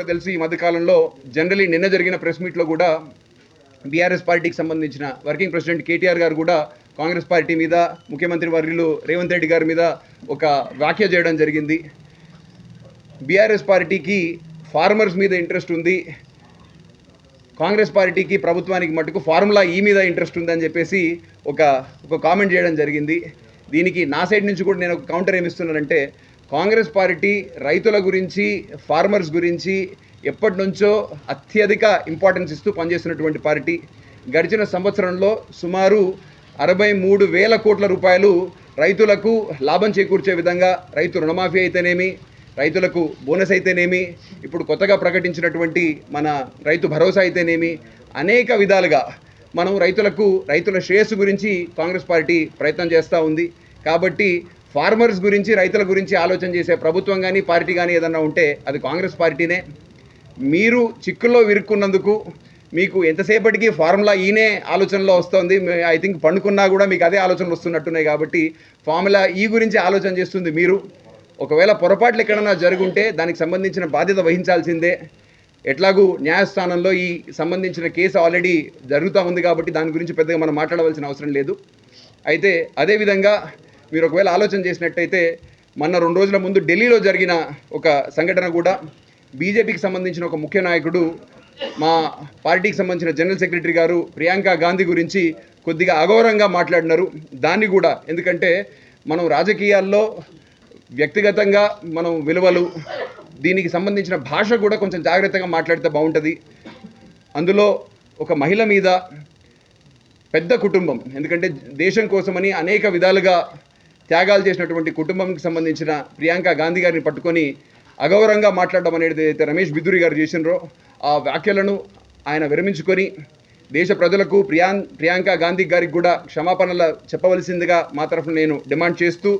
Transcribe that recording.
కూడా తెలుసు ఈ మధ్యకాలంలో జనరలీ నిన్న జరిగిన ప్రెస్ మీట్లో కూడా బీఆర్ఎస్ పార్టీకి సంబంధించిన వర్కింగ్ ప్రెసిడెంట్ కేటీఆర్ గారు కూడా కాంగ్రెస్ పార్టీ మీద ముఖ్యమంత్రి వర్యులు రేవంత్ రెడ్డి గారి మీద ఒక వ్యాఖ్య చేయడం జరిగింది. బీఆర్ఎస్ పార్టీకి ఫార్మర్స్ మీద ఇంట్రెస్ట్ ఉంది. కాంగ్రెస్ పార్టీకి ప్రభుత్వానికి మటుకు ఫార్ములా ఈ e మీద ఇంట్రెస్ట్ ఉందని చెప్పేసి ఒక ఒక కామెంట్ చేయడం జరిగింది. దీనికి నా సైడ్ నుంచి కూడా నేను ఒక కౌంటర్ ఏమిస్తున్నానంటే కాంగ్రెస్ పార్టీ రైతుల గురించి ఫార్మర్స్ గురించి ఎప్పటి నుంచో అత్యధిక ఇంపార్టెన్స్ ఇస్తూ పనిచేస్తున్నటువంటి పార్టీ. గడిచిన సంవత్సరంలో సుమారు అరవై మూడు వేల కోట్ల రూపాయలు రైతులకు లాభం చేకూర్చే విధంగా రైతు రుణమాఫీ అయితేనేమి రైతులకు బోనస్ అయితేనేమి ఇప్పుడు కొత్తగా ప్రకటించినటువంటి మన రైతు భరోసా అయితేనేమి అనేక విధాలుగా మనం రైతులకు రైతుల శ్రేయస్సు గురించి కాంగ్రెస్ పార్టీ ప్రయత్నం చేస్తూ ఉంది. కాబట్టి ఫార్మర్స్ గురించి రైతుల గురించి ఆలోచన చేసే ప్రభుత్వం కానీ పార్టీ కానీ ఏదన్నా ఉంటే అది కాంగ్రెస్ పార్టీనే. మీరు చిక్కుల్లో విరుక్కున్నందుకు మీకు ఎంతసేపటికి ఫార్ములా ఈనే ఆలోచనలో వస్తుంది. ఐ థింక్ పండుకున్నా కూడా మీకు అదే ఆలోచనలు వస్తున్నట్టున్నాయి కాబట్టి ఫార్ములా ఈ గురించి ఆలోచన చేస్తుంది మీరు. ఒకవేళ పొరపాట్లు ఎక్కడైనా జరుగుంటే దానికి సంబంధించిన బాధ్యత వహించాల్సిందే. ఎట్లాగూ న్యాయస్థానంలో ఈ సంబంధించిన కేసు ఆల్రెడీ జరుగుతూ ఉంది కాబట్టి దాని గురించి పెద్దగా మనం మాట్లాడవలసిన అవసరం లేదు. అయితే అదేవిధంగా మీరు ఒకవేళ ఆలోచన చేసినట్టయితే మొన్న రెండు రోజుల ముందు ఢిల్లీలో జరిగిన ఒక సంఘటన కూడా బీజేపీకి సంబంధించిన ఒక ముఖ్య నాయకుడు మా పార్టీకి సంబంధించిన జనరల్ సెక్రటరీ గారు ప్రియాంక గాంధీ గురించి కొద్దిగా అఘోరంగా మాట్లాడినారు. దాన్ని కూడా ఎందుకంటే మనం రాజకీయాల్లో వ్యక్తిగతంగా మనం విలువలు దీనికి సంబంధించిన భాష కూడా కొంచెం జాగ్రత్తగా మాట్లాడితే బాగుంటుంది. అందులో ఒక మహిళ మీద పెద్ద కుటుంబం ఎందుకంటే దేశం కోసమని అనేక విధాలుగా త్యాగాలు చేసినటువంటి కుటుంబంకి సంబంధించిన ప్రియాంక గాంధీ గారిని పట్టుకొని అగౌరవంగా మాట్లాడడం అనేది అయితే రమేష్ బిదురి గారు చేసినారో ఆ వ్యాఖ్యలను ఆయన విరమించుకొని దేశ ప్రజలకు ప్రియాన్ ప్రియాంక గాంధీ గారికి కూడా క్షమాపణలు చెప్పవలసిందిగా మా తరఫున నేను డిమాండ్ చేస్తూ